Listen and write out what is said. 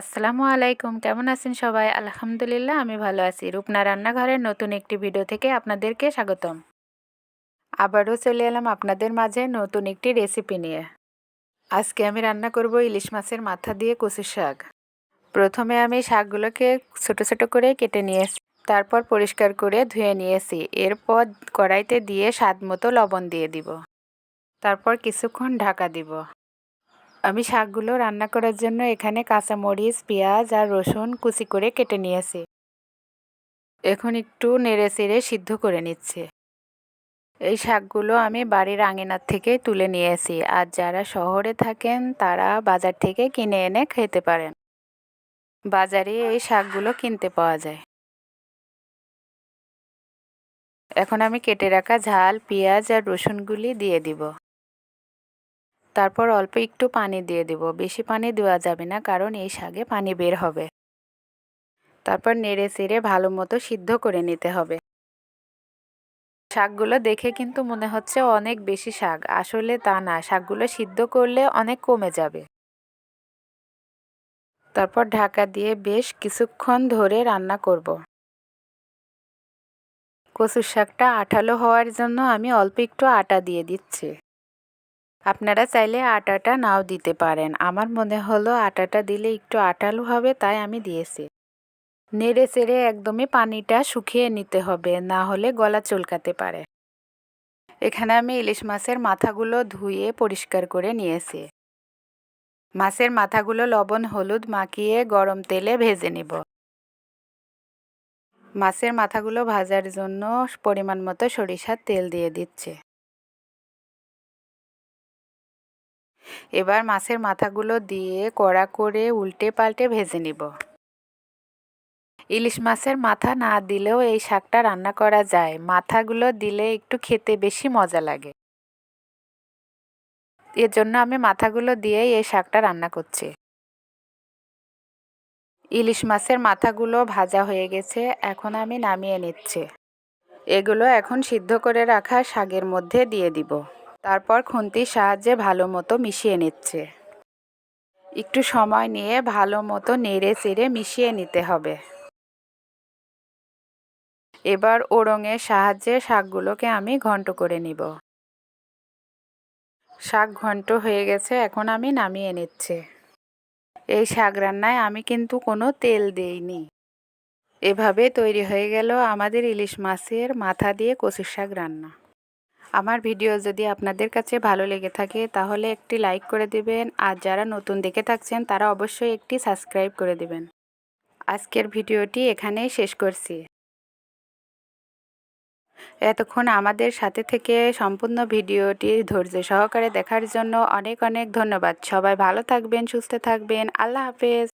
আসসালামু আলাইকুম। কেমন আছেন সবাই? আলহামদুলিল্লাহ, আমি ভালো আছি। রূপনা রান্নাঘরের নতুন একটি ভিডিও থেকে আপনাদেরকে স্বাগতম। আবারও চলে এলাম আপনাদের মাঝে নতুন একটি রেসিপি নিয়ে। আজকে আমি রান্না করব ইলিশ মাছের মাথা দিয়ে কচু শাক। প্রথমে আমি শাকগুলোকে ছোট ছোট করে কেটে নিয়েছি, তারপর পরিষ্কার করে ধুয়ে নিয়েছি। এরপর কড়াইতে দিয়ে স্বাদ মতো লবণ দিয়ে দিব। তারপর কিছুক্ষণ ঢাকা দিব। আমি শাকগুলো রান্না করার জন্য এখানে কাঁচামরিচ, পেঁয়াজ আর রসুন কুচি করে কেটে নিয়েছি। এখন একটু নেড়ে চেড়ে সিদ্ধ করে নিচ্ছে। এই শাকগুলো আমি বাড়ির আঙিনার থেকে তুলে নিয়েছি আর যারা শহরে থাকেন তারা বাজার থেকে কিনে এনে খেতে পারেন। বাজারে এই শাকগুলো কিনতে পাওয়া যায়। এখন আমি কেটে রাখা ঝাল, পেঁয়াজ আর রসুনগুলি দিয়ে দিব। তারপর অল্প একটু পানি দিয়ে দেব। বেশি পানি দেওয়া যাবে না, কারণ এই শাকে পানি বের হবে। তারপর নেড়ে চেড়ে ভালো মতো সিদ্ধ করে নিতে হবে। শাকগুলো দেখে কিন্তু মনে হচ্ছে অনেক বেশি শাক। আসলে তা না, শাকগুলো সিদ্ধ করলে অনেক কমে যাবে। তারপর ঢাকা দিয়ে বেশ কিছুক্ষণ ধরে রান্না করব। কচুর শাকটা আঠালো হওয়ার জন্য আমি অল্প একটু আটা দিয়ে দিচ্ছি। আপনারা চাইলে আটাটা নাও দিতে পারেন। আমার মনে হলো আটাটা দিলে একটু আটালো হবে, তাই আমি দিয়েছি। নেড়ে চেড়ে একদমই পানিটা শুকিয়ে নিতে হবে, না হলে গলা চুলকাতে পারে। এখানে আমি ইলিশ মাছের মাথাগুলো ধুয়ে পরিষ্কার করে নিয়েছি। মাছের মাথাগুলো লবণ, হলুদ মাখিয়ে গরম তেলে ভেজে নিব। মাছের মাথাগুলো ভাজার জন্য পরিমাণ মতো সরিষার তেল দিয়ে দিচ্ছে। এবার মাছের মাথাগুলো দিয়ে কড়া করে উল্টে পাল্টে ভেজে নিব। ইলিশ মাছের মাথা না দিলেও এই শাকটা রান্না করা যায়। মাথাগুলো দিলে একটু খেতে বেশি মজা লাগে। এর জন্য আমি মাথাগুলো দিয়েই এই শাকটা রান্না করছি। ইলিশ মাছের মাথাগুলো ভাজা হয়ে গেছে, এখন আমি নামিয়ে নিচ্ছি। এগুলো এখন সিদ্ধ করে রাখা শাকের মধ্যে দিয়ে দিব। তারপর খুন্তির সাহায্যে ভালো মতো মিশিয়ে নিচ্ছে। একটু সময় নিয়ে ভালো মতো নেড়ে চেড়ে মিশিয়ে নিতে হবে। এবার ওরঙের সাহায্যে শাকগুলোকে আমি ঘন্ট করে নিব। শাক ঘন্ট হয়ে গেছে, এখন আমি নামিয়ে নিচ্ছে। এই শাক রান্নায় আমি কিন্তু কোনো তেল দেইনি। এভাবে তৈরি হয়ে গেল আমাদের ইলিশ মাছের মাথা দিয়ে কচুর শাক রান্না। আমার ভিডিও যদি আপনাদের কাছে ভালো লেগে থাকে, তাহলে একটি লাইক করে দিবেন। আর যারা নতুন দেখে থাকছেন, তারা অবশ্যই একটি সাবস্ক্রাইব করে দিবেন। আজকের ভিডিওটি এখানেই শেষ করছি। এতক্ষণ আমাদের সাথে থেকে সম্পূর্ণ ভিডিওটি ধৈর্য সহকারে দেখার জন্য অনেক অনেক ধন্যবাদ। সবাই ভালো থাকবেন, সুস্থ থাকবেন। আল্লাহ হাফেজ।